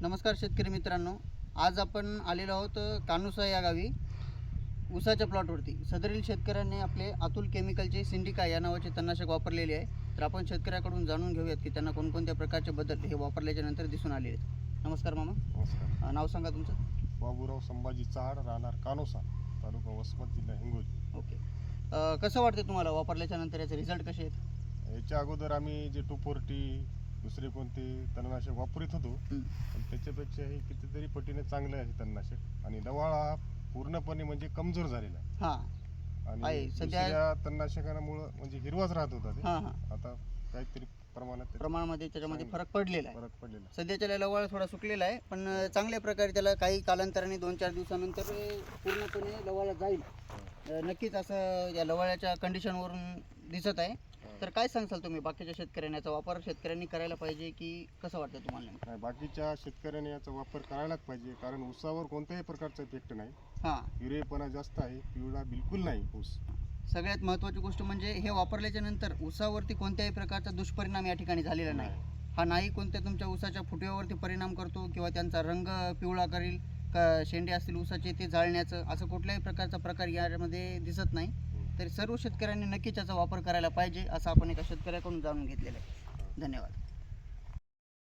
नमस्कार शेतकरी मित्रांनो. आज आपण आलेलो आहोत कानुसा या गावी ऊसाच्या प्लॉटवरती सदरील शेतकऱ्यांनी आपले अतुल केमिकलचे सिंडिका या नावाचे तणनाशक वापरलेले आहे. तर आपण शेतकऱ्याकडून जाणून घेऊयात की त्यांना कोणकोणत्या प्रकारचे बदल हे वापरल्याच्या नंतर दिसून आलेले आहेत. नमस्कार मामा. नमस्कार. अं, नाव सांगा तुमचं. बाबूराव संभाजी चहाड राहणार कानोसा तालुका वसमत जिल्हा हिंगोली. ओके. अं, कसं वाटतं तुम्हाला वापरल्याच्या नंतर याचे रिझल्ट कसे आहेत? याच्या अगोदर आम्ही जे टू फोर्टी दुसरे कोणते तणनाशक वापरत होतो. हं. पण त्याच्यापेक्षा हे कितीतरी पटीने चांगलं आहे तणनाशक. आणि डवाळा हा पूर्णपणे म्हणजे कमजोर झालेला आहे. हां. आहे, आणि सध्या- दुसऱ्या तणनाशकांमुळं म्हणजे हिरवाच राहत होता ते. हां हां. आता काहीतरी प्रमाणात त्याचा प्रमाणामध्ये त्याच्यामध्ये फरक पडलेला आहे. फरक पडलेला आहे. सध्याच्या लवाळ थोडा सुकलेला आहे पण अं, चांगल्या प्रकारे त्याला काही कालांतराने दोन चार दिवसानंतर अं, पूर्णपणे लवाळा जाईल. अं, नक्कीच असं या लवाळ्याच्या कंडिशनवरून दिसत आहे. तर काय सांगसाल तुम्ही? बाकीच्या शेतकऱ्यांनी याचा वापर शेतकऱ्यांनी करायला पाहिजे की कसं वाटतं तुम्हाला नाही, बाकीच्या शेतकऱ्याने याचा वापर करायलाच पाहिजे कारण ऊसावर कोणत्याही प्रकारचा इफेक्ट नाही. हां. हिरेपणा जास्त आहे पिवळा बिलकुल नाही ऊस. सगळ्यात महत्त्वाची गोष्ट म्हणजे हे वापरल्याच्या नंतर ऊसावरती कोणत्याही प्रकारचा दुष्परिणाम या ठिकाणी झालेला नाही. हा नाही कोणत्या तुमच्या ऊसाच्या फुटव्यावरती परिणाम करतो किंवा त्यांचा रंग पिवळा करील का शेंडे असतील ऊसाचे ते जाळण्याचं असं कुठल्याही प्रकारचा प्रकार यामध्ये दिसत नाही. तरी सर्व शेतकऱ्यांनी नक्कीच याचा वापर करायला पाहिजे असं आपण एका शेतकऱ्याकडून जाणून घेतलेलं आहे. धन्यवाद.